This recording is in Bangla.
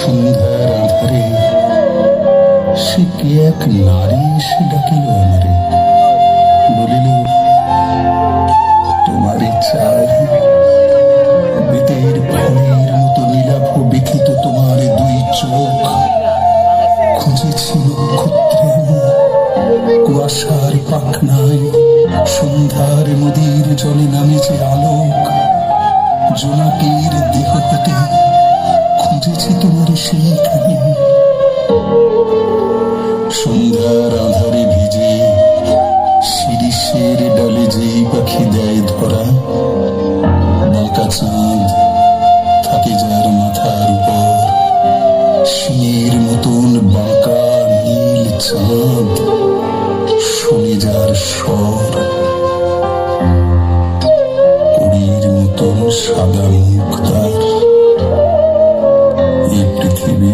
সন্ধ্যার আধারে, সে কে এক নারী এসে ডাকিল আমারে? বলিল, তোমারে চাই বেতের ফলের মতো নীলাভ বিখিত তোমার দুই চোখ। খুঁজেছি নক্ষত্রে কুয়াশার পাখনায়। সন্ধ্যার নদীর জলে নামে যে ধরা বাঁকা চাঁদ থাকে যার মাথার উপর। শির মতন বাঁকা নীল চাঁদ, শুনে যার স্বর। কুড়ির মতন সাদা মুখ তার এই পৃথিবী